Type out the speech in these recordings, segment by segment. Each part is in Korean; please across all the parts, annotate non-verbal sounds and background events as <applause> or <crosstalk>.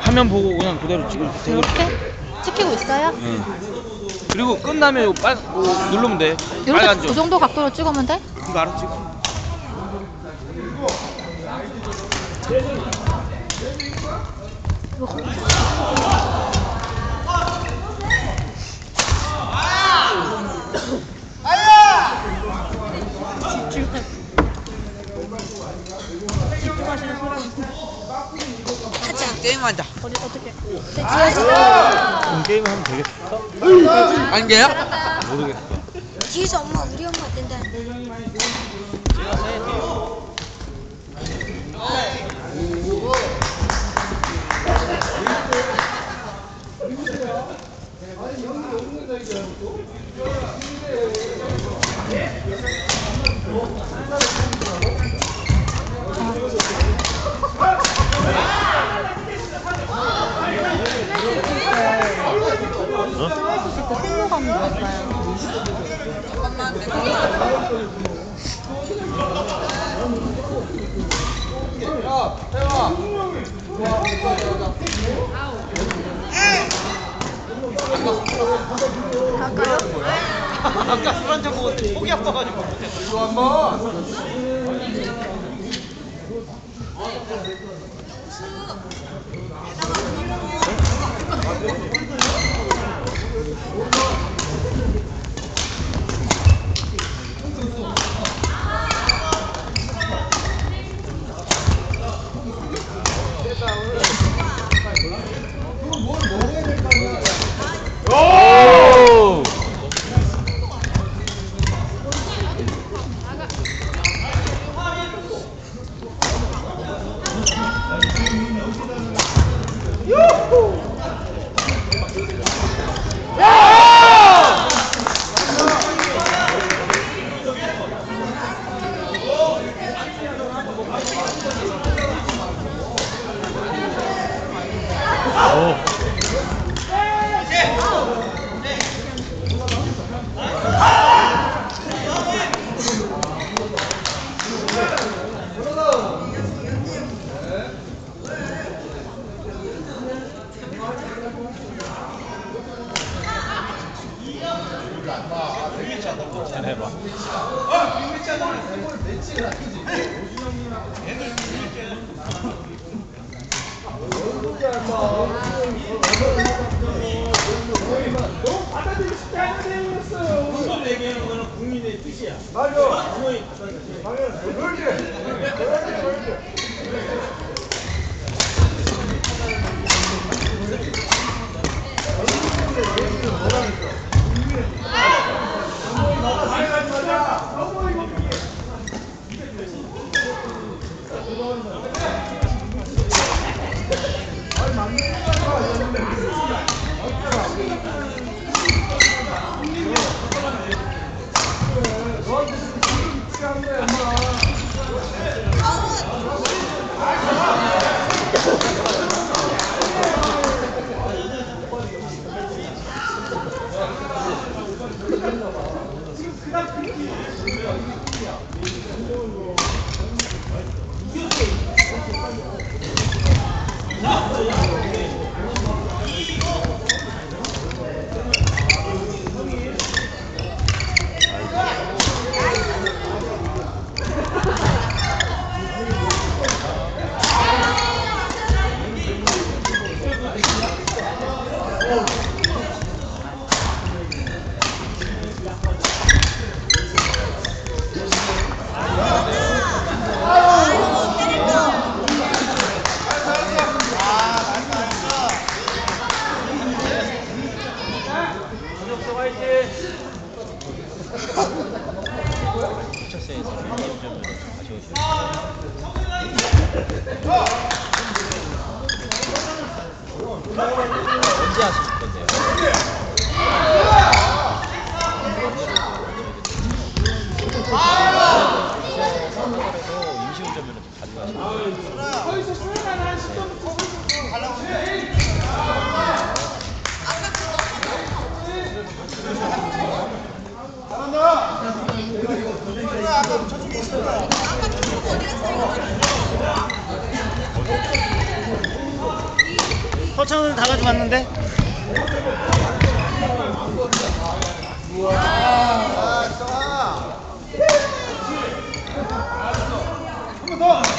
화면 보고 그냥 그대로 찍을 때. 이렇게 찍히고 있어요? 응. 그리고 끝나면 요 빨, 요 누르면 돼. 이렇게 빨간 그 점. 정도 각도로 찍으면 돼? 이거 알아 찍어. 게임하자. 그럼 게임 하면 되겠어? 안 돼요? 모르겠어. 뒤에서 엄마 우리 엄마 된다. 승모감이 뭘까요? 아까 술 한잔 먹었는데 속이 아파가지고 못했어. 오! 아, 내용이었어요. 국민 이겼어. 언제 하실 건데요? 서울에서 임시운전면허 좀 가져가시고 서창은 다 가져갔는데? 근데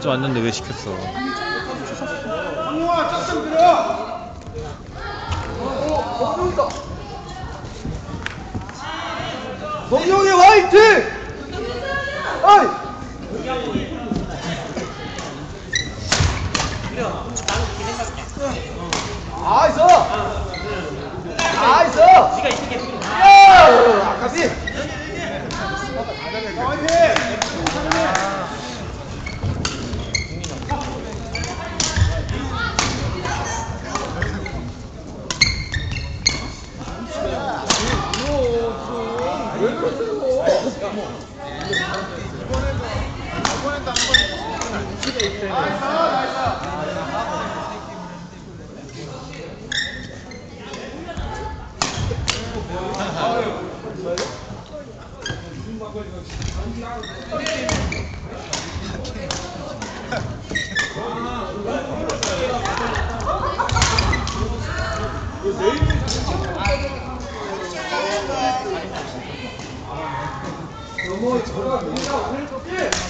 가져왔는데 왜 시켰어? 동영이 화이팅! 어이! 나이스! 나이스! 야! 아까비! 나이 はい 스!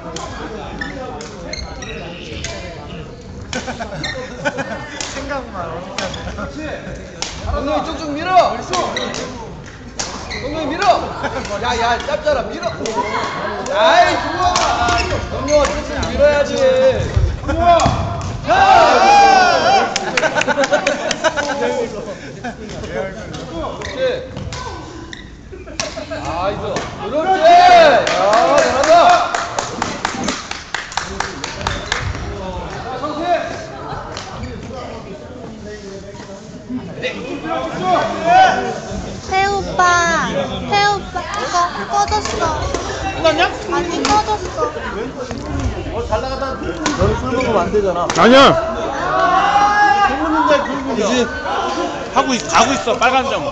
<laughs> 동영이 쭉쭉 밀어! 동영이 밀어! <laughs> 야, 야, 짭짤아, 밀어! 아이, 좋아! 동영아, 쭉쭉 밀어야지! 좋아! 야! 그렇지! 나이스! 그렇지! 야, 잘한다! 태 오빠, 태 오빠 이거 꺼졌어. 끝났냐? 아니 꺼졌어. 술 먹으면 안 되잖아. 아니야! 굴구려. 이제 하고 있, 가고 있어 빨간 점.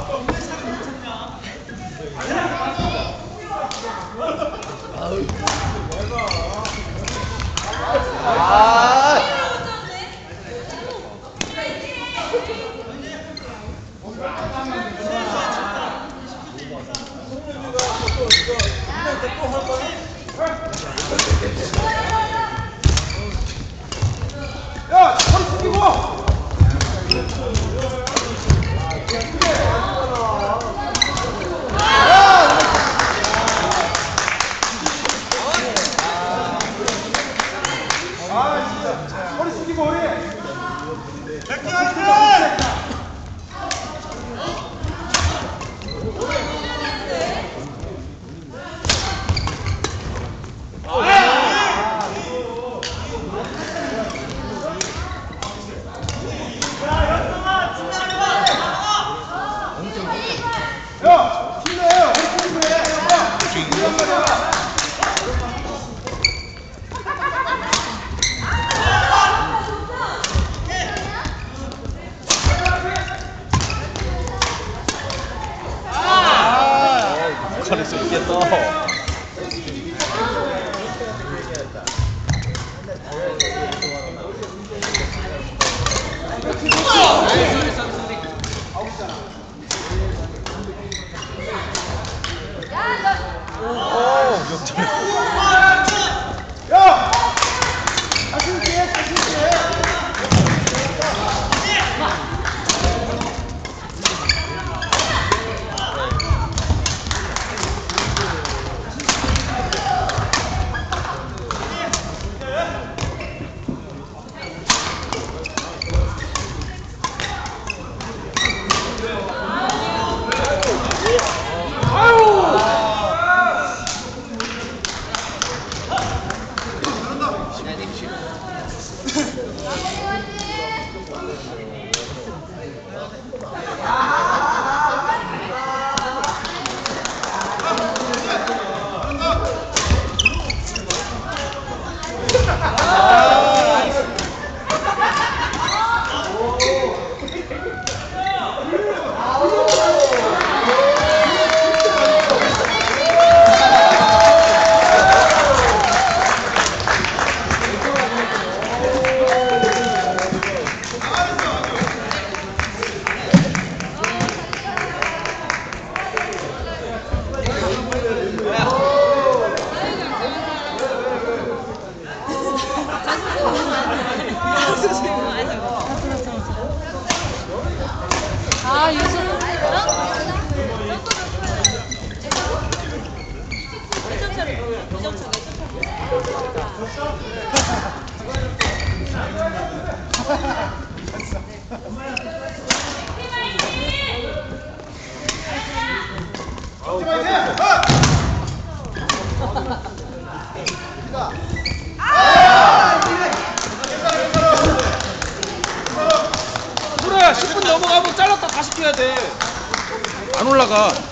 아! 오, 역전. 10분 넘어가면 잘랐다 다시 켜야 돼 안 올라가.